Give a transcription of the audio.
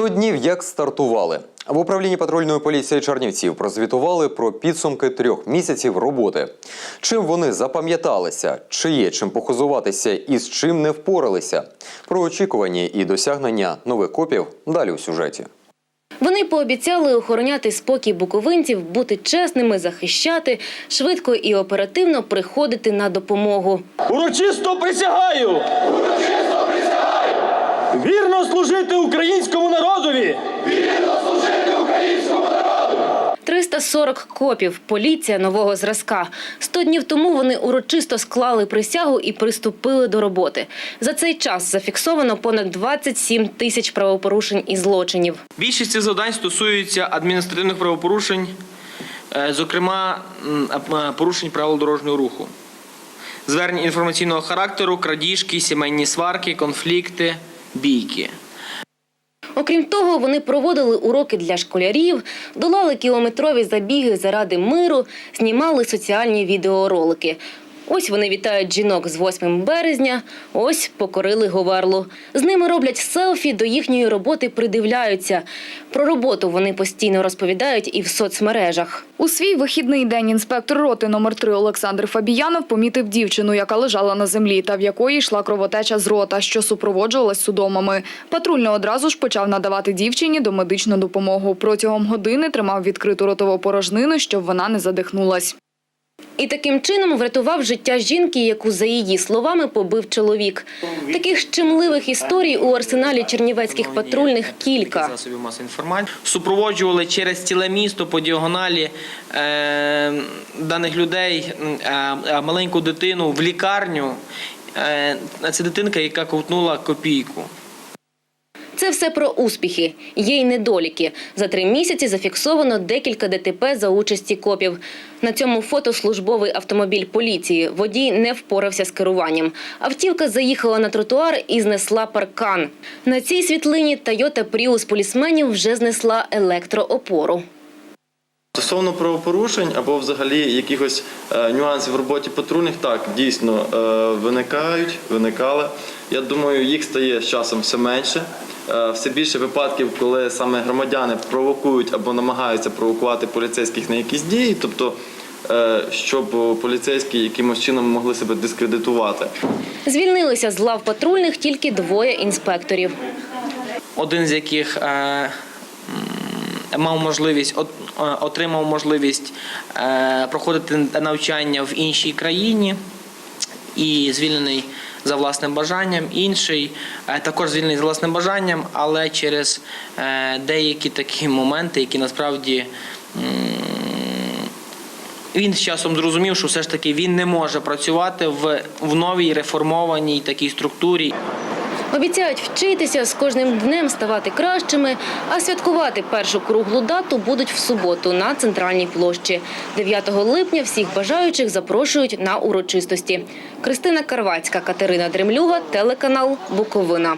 Сто днів як стартували. В управлінні патрульної поліції Чернівців прозвітували про підсумки трьох місяців роботи. Чим вони запам'яталися, чи є чим похозуватися і з чим не впоралися. Про очікування і досягнення нових копів далі у сюжеті. Вони пообіцяли охороняти спокій буковинців, бути чесними, захищати, швидко і оперативно приходити на допомогу. Урочисто присягаю! Урочисто присягаю! Вірно служити українському народові! 340 копів, поліція нового зразка. Сто днів тому вони урочисто склали присягу і приступили до роботи. За цей час зафіксовано понад 27 тисяч правопорушень і злочинів. Більшість цих завдань стосуються адміністративних правопорушень, е, зокрема порушень правил дорожнього руху, звернень інформаційного характеру, крадіжки, сімейні сварки, конфлікти, бійки. Окрім того, вони проводили уроки для школярів, долали кілометрові забіги заради миру, знімали соціальні відеоролики. Ось вони вітають жінок з 8 березня, ось покорили Говерлу. З ними роблять селфі, до їхньої роботи придивляються. Про роботу вони постійно розповідають і в соцмережах. У свій вихідний день інспектор роти номер 3 Олександр Фабіянов помітив дівчину, яка лежала на землі та в якої йшла кровотеча з рота, що супроводжувалась судомами. Патрульний одразу ж почав надавати дівчині домедичну допомогу. Протягом години тримав відкриту ротову порожнину, щоб вона не задихнулась. І таким чином врятував життя жінки, яку, за її словами, побив чоловік. Таких щемливих історій у арсеналі чернівецьких патрульних кілька. Засобів масової інформації супроводжували через ціле місто по діагоналі е, даних людей, е, е, маленьку дитину в лікарню. Е, це дитинка, яка ковтнула копійку. Все про успіхи. Є й недоліки. За три місяці зафіксовано декілька ДТП за участі копів. На цьому фото службовий автомобіль поліції. Водій не впорався з керуванням. Автівка заїхала на тротуар і знесла паркан. На цій світлині Toyota Prius полісменів вже знесла електроопору. Стосовно правопорушень або взагалі якихось е, нюансів в роботі патрульних, так дійсно е, виникають, виникали. Я думаю, їх стає з часом все менше. Е, все більше випадків, коли саме громадяни провокують або намагаються провокувати поліцейських на якісь дії, тобто е, щоб поліцейські якимось чином могли себе дискредитувати. Звільнилися з лав патрульних тільки двоє інспекторів. один з яких е, мав можливість отримав можливість проходити навчання в іншій країні і звільнений за власним бажанням. Інший е, також звільнений за власним бажанням, але через е, деякі такі моменти, які насправді. Він з часом зрозумів, що все ж таки він не може працювати в, в новій реформованій такій структурі. Обіцяють вчитися з кожним днем ставати кращими, а святкувати першу круглу дату будуть в суботу на центральній площі. 9 липня всіх бажаючих запрошують на урочистості. Кристина Карвацька, Катерина Дремлюга, телеканал Буковина.